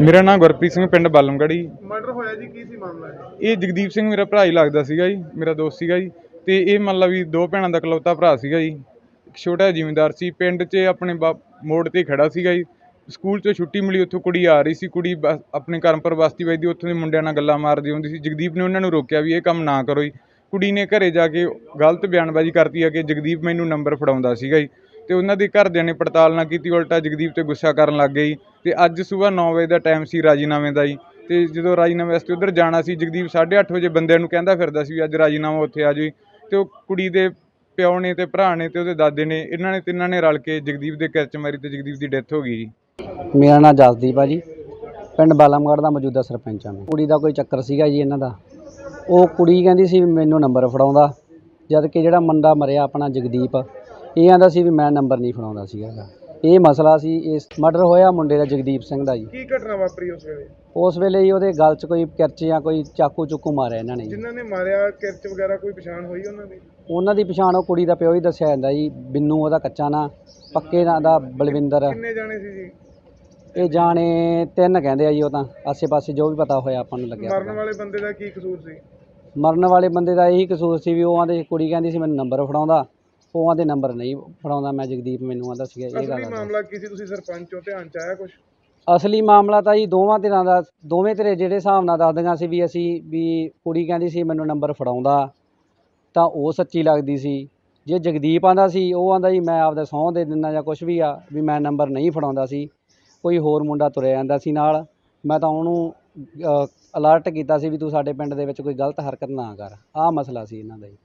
ਮੇਰਾ ਨਾਮ ਗੁਰਪ੍ਰੀਤ ਸਿੰਘ ਪਿੰਡ ਬਾਲਮਗੜੀ ਮਰਡਰ ਹੋਇਆ ਜੀ ਕੀ ਸੀ ਮਾਮਲਾ ਇਹ ਜਗਦੀਪ ਸਿੰਘ ਮੇਰਾ ਭਰਾ ਹੀ ਲੱਗਦਾ ਸੀਗਾ ਜੀ ਮੇਰਾ ਦੋਸਤ ਸੀਗਾ ਜੀ। ਤੇ ਇਹ ਮੰਨ ਲਾ ਵੀ ਦੋ ਭੈਣਾਂ ਦਾ ਇਕਲੌਤਾ ਭਰਾ ਸੀਗਾ ਜੀ। ਇੱਕ ਛੋਟਾ ਜ਼ਿਮੀਂਦਾਰ ਸੀ ਪਿੰਡ 'ਚ ਆਪਣੇ ਬਾ- ਮੋੜ ਤੇ ਖੜਾ ਸੀਗਾ ਜੀ। ਸਕੂਲ 'ਚੋਂ ਛੁੱਟੀ ਮਿਲੀ ਉੱਥੋਂ ਕੁੜੀ ਆ ਰਹੀ ਸੀ ਕੁੜੀ ਬਸ ਆਪਣੇ ਕਰਮਪੁਰ ਬਸਤੀ ਵੱਜਦੀ ਉੱਥੋਂ ਦੇ ਮੁੰਡਿਆਂ ਨਾਲ ਗੱਲਾਂ ਮਾਰਦੀ ਹੁੰਦੀ ਸੀ। ਜਗਦੀਪ ਨੇ ਉਹਨਾਂ ਨੂੰ ਰੋਕਿਆ ਵੀ ਇਹ ਕੰਮ ਨਾ ਕਰੋ ਜੀ। ਕੁੜੀ ਨੇ ਘਰੇ ਜਾ ਕੇ ਗਲਤ ਬਿਆਨਬਾਜ਼ੀ ਕਰਤੀ ਆ ਕਿ ਜਗਦੀਪ ਮੈਨੂੰ ਨੰਬਰ ਫੜਾਉਂਦਾ ਸੀਗਾ ਜੀ। ਤੇ ਉਹਨਾਂ ਦੇ ਘਰਦਿਆਂ ਨੇ ਪੜਤਾਲ ਨਾ ਕੀਤੀ, ਉਲਟਾ ਜਗਦੀਪ ਤੇ ਗੁੱਸਾ ਕਰਨ ਲੱਗ ਗਏ ਜੀ ਤੇ ਅੱਜ ਸਵੇਰ 9 ਵਜੇ ਦਾ ਟਾਈਮ ਸੀ ਰਾਜੀਨਾਮੇ ਦਾ ਜੀ। ਤੇ ਜਦੋਂ ਰਾਜੀਨਾਮੇ ਵਾਸਤੇ ਉਧਰ ਜਾਣਾ ਸੀ, ਜਗਦੀਪ 8:30 ਵਜੇ ਬੰਦਿਆਂ ਨੂੰ ਕਹਿੰਦਾ ਫਿਰਦਾ ਸੀ ਵੀ ਅੱਜ ਰਾਜੀਨਾਮਾ ਉੱਥੇ ਆ ਜਾਈ ਤੇ ਉਹ ਕੁੜੀ ਦੇ ਪਿਓ ਨੇ ਤੇ ਭਰਾ ਨੇ ਤੇ ਉਹਦੇ ਦਾਦੇ ਨੇ, ਇਹਨਾਂ ਨੇ ਤਿੰਨਾਂ ਨੇ ਰਲ ਕੇ ਜਗਦੀਪ ਦੇ ਕਿਰਚ ਮਾਰੀ ਤੇ ਜਗਦੀਪ ਦੀ ਡੈਥ ਹੋ ਗਈ ਜੀ। ਮੇਰਾ ਨਾਮ ਜਸਦੀਪ ਆ ਜੀ। ਪਿੰਡ ਬਾਲਮਗੜ੍ਹ ਦਾ ਮੌਜੂਦਾ ਸਰਪੰਚ ਆ ਮੈਂ। ਕੁੜੀ ਦਾ ਕੋਈ ਚੱਕਰ ਸੀਗਾ ਜੀ ਇਹਨਾਂ ਦਾ। ਉਹ ਕੁੜੀ ਕਹਿੰਦੀ ਸੀ ਮੈਨੂੰ ਨੰਬਰ ਫੜਾਉਂਦਾ, ਜਦ ਕਿ ਜਿਹੜਾ ਮੁੰਡਾ ਮਰਿਆ ਆਪਣਾ ਜਗਦੀਪ ਇਹ ਆਂਦਾ ਸੀ ਵੀ ਮੈਂ ਨੰਬਰ ਨਹੀਂ ਫੜਾਉਂਦਾ ਸੀਗਾ ਗਾ। ਇਹ ਮਸਲਾ ਸੀ ਇਸ ਮਰਡਰ ਹੋਇਆ ਮੁੰਡੇ ਦਾ ਜਗਦੀਪ ਸਿੰਘ ਦਾ ਜੀ। ਕੀ ਘਟਨਾ ਵਾਪਰੀ ਉਸ ਵੇਲੇ? ਉਸ ਵੇਲੇ ਹੀ ਉਹਦੇ ਗਲ 'ਚ ਕੋਈ ਕਿਰਚ ਜਾਂ ਕੋਈ ਚਾਕੂ ਚੁੱਕੂ ਮਾਰਿਆ ਇਹਨਾਂ ਨੇ ਜੀ। ਜਿਨ੍ਹਾਂ ਨੇ ਮਾਰਿਆ ਕਿਰਚ ਵਗੈਰਾ ਕੋਈ ਪਛਾਣ ਹੋਈ ਉਹਨਾਂ ਦੀ? ਉਹਨਾਂ ਦੀ ਪਛਾਣ ਉਹ ਕੁੜੀ ਦਾ ਪਿਓ ਹੀ ਦੱਸਿਆ ਜਾਂਦਾ ਜੀ ਬਿੰਨੂ ਉਹਦਾ ਕੱਚਾ ਨਾਂ ਪੱਕੇ ਨਾਂ ਦਾ ਬਲਵਿੰਦਰ। ਕਿੰਨੇ ਜਾਣੇ ਸੀ ਜੀ? ਇਹ ਜਾਣੇ ਤਿੰਨ ਕਹਿੰਦੇ ਆ ਜੀ ਉਹ ਤਾਂ ਆਸੇ-ਪਾਸੇ ਜੋ ਵੀ ਪਤਾ ਹੋਇਆ ਆਪਾਂ ਨੂੰ ਲੱਗਿਆ ਮਰਨ ਪਤਾ। ਵਾਲੇ ਬੰਦੇ ਦਾ ਕੀ ਕਸੂਰ ਸੀ? ਮਰਨ ਵਾਲੇ ਬੰਦੇ ਦਾ ਇਹੀ ਕਸੂਰ ਸੀ ਵੀ ਉਹ ਆਂਦੇ ਕੁੜੀ ਕਹਿੰਦੀ ਸੀ ਮੈਨੂੰ ਨੰਬਰ ਫੜਾਉਂਦਾ। ਉਹ ਆਂਦੇ ਨੰਬਰ ਨਹੀਂ ਫੜਾਉਂਦਾ ਮੈਂ ਜਗਦੀਪ ਮੈਨੂੰ ਆਂਦਾ ਸੀਗਾ ਇਹ ਅਸਲੀ ਗੱਲ ਆ। ਮਾਮਲਾ ਕੀ ਸੀ? ਤੁਸੀਂ ਸਰਪੰਚ ਹੋ ਧਿਆਨ ਚ ਆਇਆ ਕੁਝ ਅਸਲੀ ਮਾਮਲਾ ਤਾਂ ਜੀ ਦੋਵਾਂ ਧਿਰਾਂ ਦਾ ਦੋਵੇਂ ਧਿਰੇ ਜਿਹੜੇ ਹਿਸਾਬ ਨਾਲ ਦੱਸਦੀਆਂ ਸੀ ਵੀ ਅਸੀਂ ਵੀ ਕੁੜੀ ਕਹਿੰਦੀ ਸੀ ਮੈਨੂੰ ਨੰਬਰ ਫੜਾਉਂਦਾ ਤਾਂ ਉਹ ਸੱਚੀ ਲੱਗਦੀ ਸੀ। ਜੇ ਜਗਦੀਪ ਆਂਦਾ ਸੀ ਉਹ ਆਂਦਾ ਜੀ ਮੈਂ ਆਪਦਾ ਸਹੁੰ ਦੇ ਦਿੰਦਾ ਜਾਂ ਕੁਝ ਵੀ ਆ ਵੀ ਮੈਂ ਨੰਬਰ ਨਹੀਂ ਫੜਾਉਂਦਾ ਸੀ। ਕੋਈ ਹੋਰ ਮੁੰਡਾ ਤੁਰਿਆ ਜਾਂਦਾ ਸੀ ਨਾਲ। ਮੈਂ ਤਾਂ ਉਹਨੂੰ ਅਲਰਟ ਕੀਤਾ ਸੀ ਵੀ ਤੂੰ ਸਾਡੇ ਪਿੰਡ ਦੇ ਵਿੱਚ ਕੋਈ ਗਲਤ ਹਰਕਤ ਨਾ ਕਰ। ਆਹ ਮਸਲਾ ਸੀ ਇਹਨਾਂ ਦਾ ਜੀ।